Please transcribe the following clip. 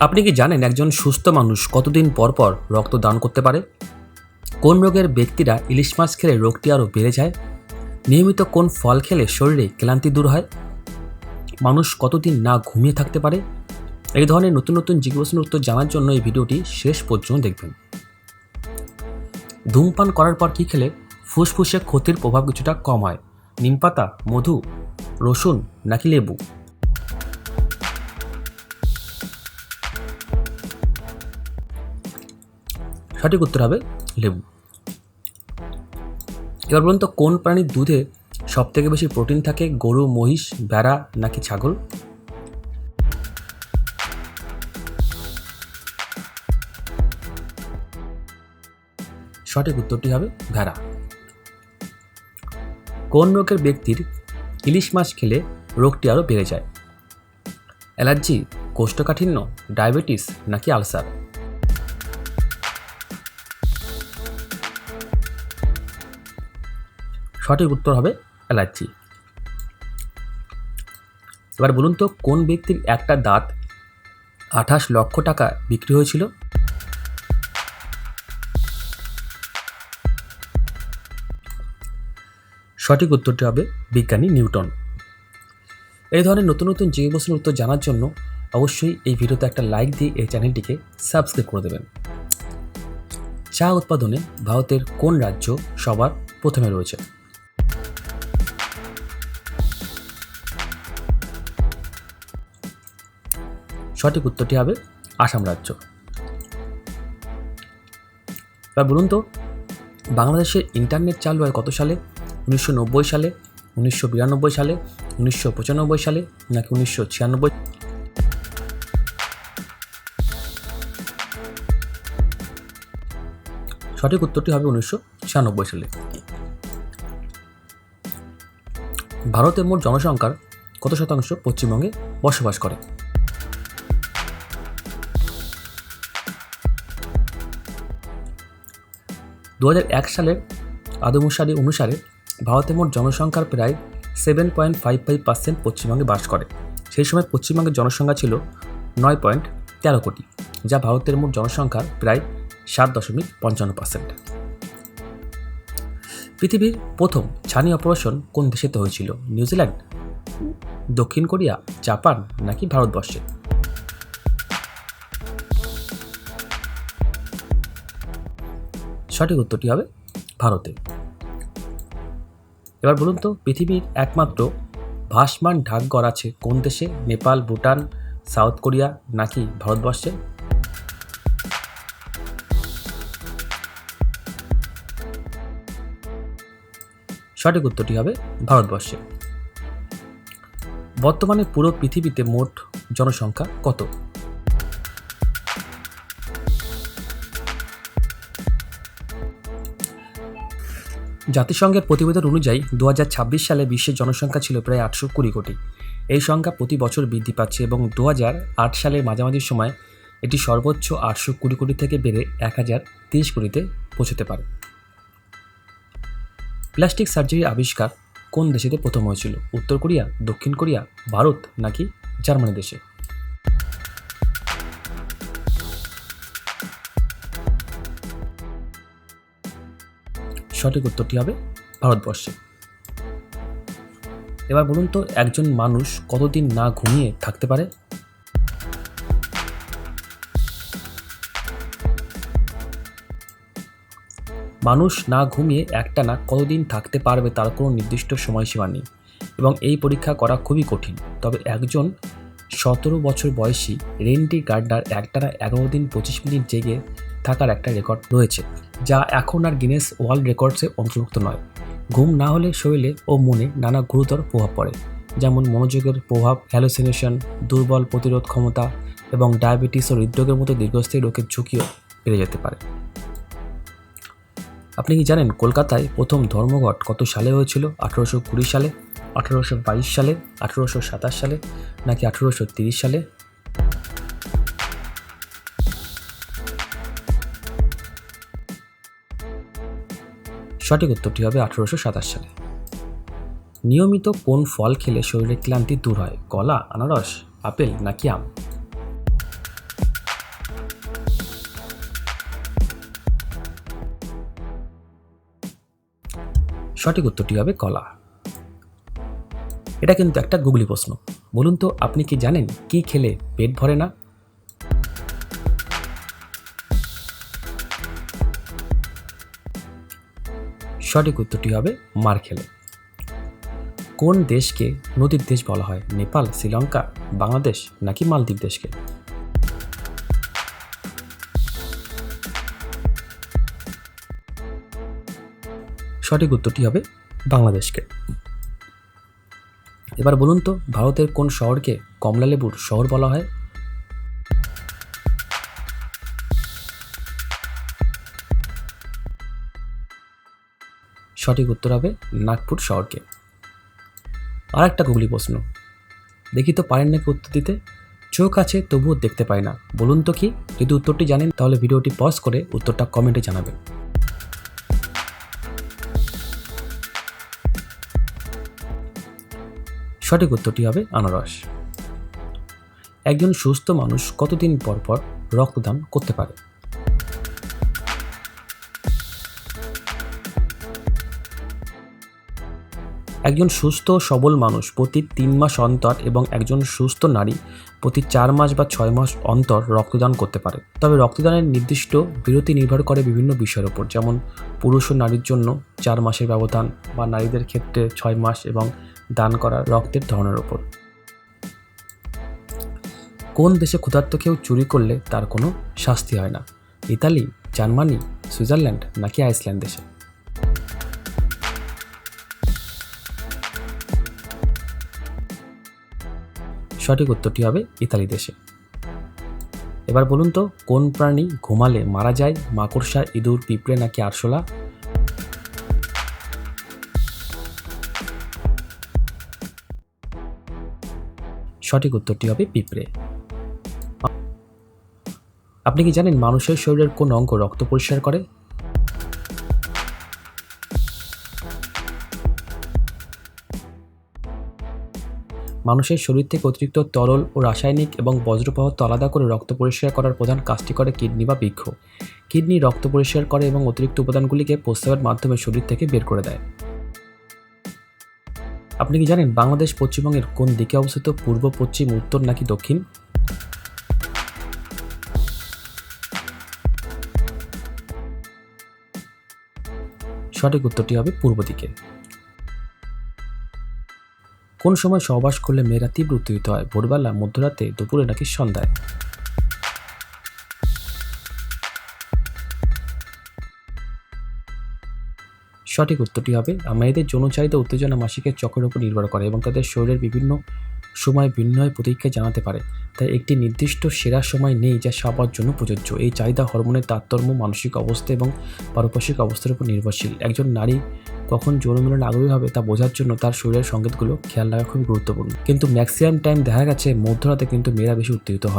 আপনি কি জানেন একজন সুস্থ মানুষ কতদিন পর পর রক্ত দান করতে পারে? কোন রোগের ব্যক্তিরা ইলিশ মাছ খেলে রোগটি আরও বেড়ে যায়? নিয়মিত কোন ফল খেলে শরীরে ক্লান্তি দূর হয়? মানুষ কতদিন না ঘুমিয়ে থাকতে পারে? এই ধরনের নতুন নতুন জিজ্ঞাসার উত্তর জানার জন্য এই ভিডিওটি শেষ পর্যন্ত দেখবেন। ধূমপান করার পর কী খেলে? ফুসফুসে ক্ষতির প্রভাব কিছুটা কম হয়। নিমপাতা মধু, রসুন নাকি লেবু? সঠিক উত্তর হবে লেবু। এবার বলুন তো, কোন প্রাণীর দুধে সব থেকে বেশি প্রোটিন থাকে? গরু, মহিষ, ভেড়া নাকি ছাগল? সঠিক উত্তরটি হবে ভেড়া। কোন রোগের ব্যক্তির ইলিশ মাছ খেলে রোগটি আরও বেড়ে যায়? অ্যালার্জি, কোষ্ঠকাঠিন্য, ডায়াবেটিস নাকি আলসার? সঠিক উত্তর হবে অ্যালার্জি এবার বলুন তো, কোন ব্যক্তির একটা দাঁত আঠাশ লক্ষ টাকা বিক্রি হয়েছিল? সঠিক উত্তরটি হবে বিজ্ঞানী নিউটন। এই ধরনের নতুন নতুন জীব প্রশ্নের উত্তর জানার জন্য অবশ্যই এই ভিডিওতে একটা লাইক দিয়ে এই চ্যানেলটিকে সাবস্ক্রাইব করে দেবেন। চা উৎপাদনে ভারতের কোন রাজ্য সবার প্রথমে রয়েছে? সঠিক উত্তরটি হবে আসাম রাজ্য। এবার বলুন তো বাংলাদেশে ইন্টারনেট চালু হয় কত সালে? উনিশশো নব্বই সালে, উনিশশো বিরানব্বই সালে, উনিশশো পঁচানব্বই সালে, নাকি উনিশশো ছিয়ানব্বই? সঠিক উত্তরটি হবে উনিশশো ছিয়ানব্বই সালে। ভারতের মোট জনসংখ্যার কত শতাংশ পশ্চিমবঙ্গে বসবাস করে? দু সালের আদমসারি অনুসারে ভারতের মোট জনসংখ্যার প্রায় seven point five five percent পশ্চিমবঙ্গে বাস করে। সেই সময় পশ্চিমবঙ্গের জনসংখ্যা ছিল নয় পয়েন্ট তেরো কোটি, যা ভারতের মোট জনসংখ্যার প্রায় সাত দশমিক পঞ্চান্ন পার্সেন্ট পৃথিবীর প্রথম ছানি অপারেশন কোন দেশেতে হয়েছিল? নিউজিল্যান্ড, দক্ষিণ কোরিয়া, জাপান নাকি ভারতবর্ষে? সঠিক উত্তরটি হবে ভারতে। এবার বলুন তো, পৃথিবীর একমাত্র ভাসমান ঢাকঘর আছে কোন দেশে? নেপাল, ভুটান, সাউথ কোরিয়া নাকি ভারতবর্ষে? সঠিক উত্তরটি হবে ভারতবর্ষে। বর্তমানে পুরো পৃথিবীতে মোট জনসংখ্যা কত? জাতিসংঘের প্রতিবেদন অনুযায়ী দু হাজার ছাব্বিশ সালে বিশ্বের জনসংখ্যা ছিল প্রায় আটশো কুড়ি কোটি। এই সংখ্যা প্রতি বছর বৃদ্ধি পাচ্ছে এবং দু সালের মাঝামাঝি সময় এটি সর্বোচ্চ আটশো কুড়ি কোটি থেকে বেড়ে এক হাজার তিরিশ কোটিতে পৌঁছতে পারে। প্লাস্টিক সার্জারির আবিষ্কার কোন দেশেতে প্রথম হয়েছিল? উত্তর কোরিয়া, দক্ষিণ কোরিয়া, ভারত নাকি জার্মানি দেশে? সঠিক উত্তরটি হবে ভারতবর্ষে। এবার বলুন তো, একজন মানুষ কতদিন না ঘুমিয়ে থাকতে পারে? মানুষ না ঘুমিয়ে একটানা কতদিন থাকতে পারবে তার কোনো নির্দিষ্ট সময়সীমা নেই এবং এই পরীক্ষা করা খুবই কঠিন। তবে একজন সতেরো বছর বয়সী রেন্টি গার্ডনার একটানা এগারো দিন পঁচিশ মিনিট জেগে থাকার একটা রেকর্ড রয়েছে। যা এখন আর গিনেস ওয়ার্ল্ড রেকর্ডসে অন্তর্ভুক্ত নয়। ঘুম না হলে শরীরে ও মনে নানা গুরুতর প্রভাব পড়ে, যেমন মনোযোগের প্রভাব হ্যালোসিনেশন দুর্বল প্রতিরোধ ক্ষমতা এবং ডায়াবেটিস ও হৃদরোগের মতো দীর্ঘস্থায়ী রোগের ঝুঁকিও বেড়ে যেতে পারে। আপনি কি জানেন কলকাতায় প্রথম ধর্মঘট কত সালে হয়েছিল? আঠেরোশো কুড়ি সালে, আঠেরোশো বাইশ সালে, আঠেরোশো সাতাশ সালে নাকি আঠেরোশো তিরিশ সালে? সঠিক উত্তরটি হবে আঠারোশো সাতাশ সালে। নিয়মিত কোন ফল খেলে শরীরে ক্লান্তি দূর হয়? কলা, আনারস, আপেল নাকি আম? সঠিক উত্তরটি হবে কলা। এটা কিন্তু একটা গুগলি প্রশ্ন। বলুন তো, আপনি কি জানেন কি খেলে পেট ভরে না? সঠিক উত্তরটি হবে মার খেলে কোন দেশকে নদীর দেশ বলা হয়? নেপাল, শ্রীলঙ্কা, বাংলাদেশ নাকি মালদ্বীপ দেশকে? সঠিক উত্তরটি হবে বাংলাদেশকে। এবার বলুন তো, ভারতের কোন শহরকে কমলালেবুর শহর বলা হয়? সঠিক উত্তর হবে নাগপুর শহরকে। আর একটা গুগলি প্রশ্ন। দেখি তো পারেন নাকি উত্তর দিতে? চোখ আছে, তবুও দেখতে পায় না। বলুন তো কি? যদি উত্তরটি জানেন, তাহলে ভিডিওটি পজ করে উত্তরটা কমেন্টে জানাবেন। সঠিক উত্তরটি হবে আনারস। একজন সুস্থ মানুষ কতদিন পর পর রক্তদান করতে পারে? একজন সুস্থ সবল মানুষ প্রতি তিন মাস অন্তর এবং একজন সুস্থ নারী প্রতি চার মাস বা ছয় মাস অন্তর রক্তদান করতে পারে। তবে রক্তদানের নির্দিষ্ট বিরতি নির্ভর করে বিভিন্ন বিষয়ের উপর, যেমন পুরুষ ও নারীর জন্য চার মাসের ব্যবধান বা নারীদের ক্ষেত্রে ছয় মাস এবং দান করা রক্তের ধরনের ওপর কোন দেশে ক্ষুধার্ত কেউ চুরি করলে তার কোনো শাস্তি হয় না? ইতালি, জার্মানি, সুইজারল্যান্ড নাকি আইসল্যান্ড দেশে? সঠিক উত্তরটি হবে ইতালি দেশে। এবার বলুন তো, কোন প্রাণী ঘুমালে মারা যায়? মাকড়সা, ইঁদুর, পিঁপড়ে নাকি আরশোলা? সঠিক উত্তরটি হবে পিঁপড়ে। আপনি কি জানেন মানুষের শরীরের কোন অঙ্গ রক্ত পরিষ্কার করে? মানুষের শরীর থেকে অতিরিক্ত তরল ও রাসায়নিক এবং বজ্র পদার্থ আলাদা করে রক্ত পরিষ্কার করার প্রধান কাজটি করে কিডনি বা বৃক্ষ। কিডনি রক্ত পরিষ্কার করে এবং অতিরিক্ত উপাদানগুলিকে প্রস্রাবের মাধ্যমে শরীর থেকে বের করে দেয়। আপনি কি জানেন বাংলাদেশ পশ্চিমবঙ্গের কোন দিকে অবস্থিত পূর্ব, পশ্চিম, উত্তর নাকি দক্ষিণ? সঠিক উত্তরটি হবে পূর্ব দিকে। কোন সময় সহবাস করলে মেয়েরা তীব্র উত্তেজিত হয়? ভোরবেলা, মধ্যরাতে, দুপুরে নাকি সন্ধ্যায়? সঠিক উত্তরটি হবে মেয়েদের যৌন চাহিদা উত্তেজনা মাসিকের চক্রের উপর নির্ভর করে এবং তাদের শরীরের বিভিন্ন সময় বিনিময় প্রতিক্রিয়া জানাতে পারে। তাই একটি নির্দিষ্ট সেরা সময় নেই যা সবার জন্য প্রযোজ্য। এই চাহিদা হরমোনের তারতম্য, মানসিক অবস্থা এবং পারপার্শ্বিক অবস্থার উপর নির্ভরশীল। একজন নারী কখন যৌন মিলন আগ্রহী হবে তা বোঝার জন্য তার শরীরের সংকেতগুলো খেয়াল রাখা খুবই গুরুত্বপূর্ণ। কিন্তু ম্যাক্সিমাম টাইম দেখা গেছে মধ্যরাতে কিন্তু মেয়েরা বেশি উত্তেজিত হয়।